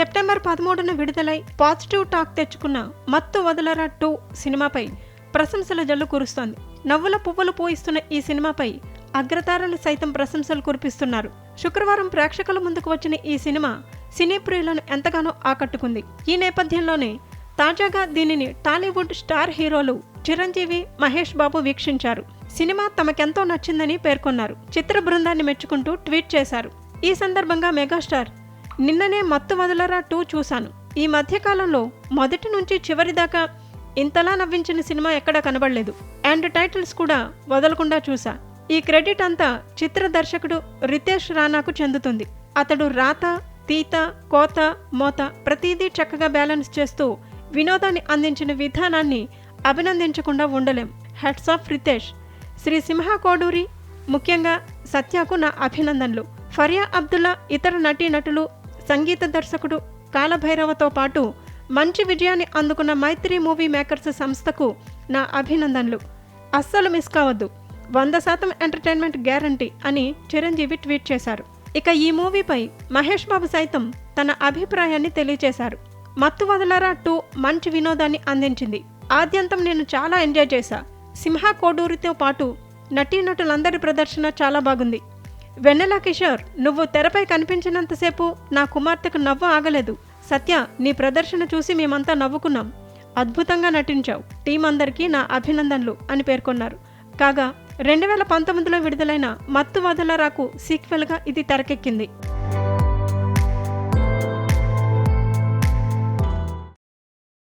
September పదమూడున విడుదలై positive talk తెచ్చుకున్న మత్తు వదలరా టూ సినిమాపై ప్రశంసల జల్లు కురుస్తోంది. నవ్వుల పువ్వులు పోయిస్తున్న ఈ సినిమాపై అగ్రతారలు సైతం ప్రశంసలు కురిపిస్తున్నారు. శుక్రవారం ప్రేక్షకుల ముందుకు వచ్చిన ఈ సినిమా సినీ ప్రియులను ఎంతగానో ఆకట్టుకుంది. ఈ నేపథ్యంలోనే తాజాగా దీనిని టాలీవుడ్ స్టార్ హీరోలు చిరంజీవి మహేష్ బాబు వీక్షించారు. సినిమా తమకెంతో నచ్చిందని పేర్కొన్నారు. చిత్ర బృందాన్ని మెచ్చుకుంటూ ట్వీట్ చేశారు. ఈ సందర్భంగా మెగాస్టార్ నిన్ననే మత్తు వదలరా టూ చూశాను. ఈ మధ్యకాలంలో మొదటి నుంచి చివరి దాకా ఇంతలా నవ్వించిన సినిమా ఎక్కడా కనబడలేదు. అండ్ టైటిల్స్ కూడా వదలకుండా చూసా ఈ క్రెడిట్ అంతా చిత్ర దర్శకుడు రితేష్ రానాకు చెందుతుంది. అతడు రాత తీత కోత మోత ప్రతిదీ చక్కగా బ్యాలెన్స్ చేస్తూ వినోదాన్ని అందించిన విధానాన్ని అభినందించకుండా ఉండలేం. హెడ్స్ ఆఫ్ రితేష్ శ్రీ సింహ కోడూరి ముఖ్యంగా సత్యకు నా అభినందనలు. ఫరియా అబ్దుల్లా ఇతర నటీనటులు సంగీత దర్శకుడు కాలభైరవతో పాటు మంచి విజయాన్ని అందుకున్న మైత్రి మూవీ మేకర్స్ సంస్థకు నా అభినందనలు. అస్సలు మిస్ కావద్దు. వంద శాతం ఎంటర్టైన్మెంట్ గ్యారంటీ అని చిరంజీవి ట్వీట్ చేశారు. ఇక ఈ మూవీపై మహేష్ బాబు సైతం తన అభిప్రాయాన్ని తెలియజేశారు మత్తు వదలరా టూ మంచి వినోదాన్ని అందించింది. ఆద్యంతం నేను చాలా ఎంజాయ్ చేశా. సింహ కోడూరితో పాటు నటీనటులందరి ప్రదర్శన చాలా బాగుంది. వెన్నెల కిషోర్ నువ్వు తెరపై కనిపించినంతసేపు నా కుమార్తెకు నవ్వు ఆగలేదు. సత్య నీ ప్రదర్శన చూసి మేమంతా నవ్వుకున్నాం. అద్భుతంగా నటించావు. టీం అందరికీ నా అభినందనలు అని పేర్కొన్నారు. కాగా రెండు వేల పంతొమ్మిదిలో విడుదలైన మత్తు వదలరాకు సీక్వెల్గా ఇది తెరకెక్కింది.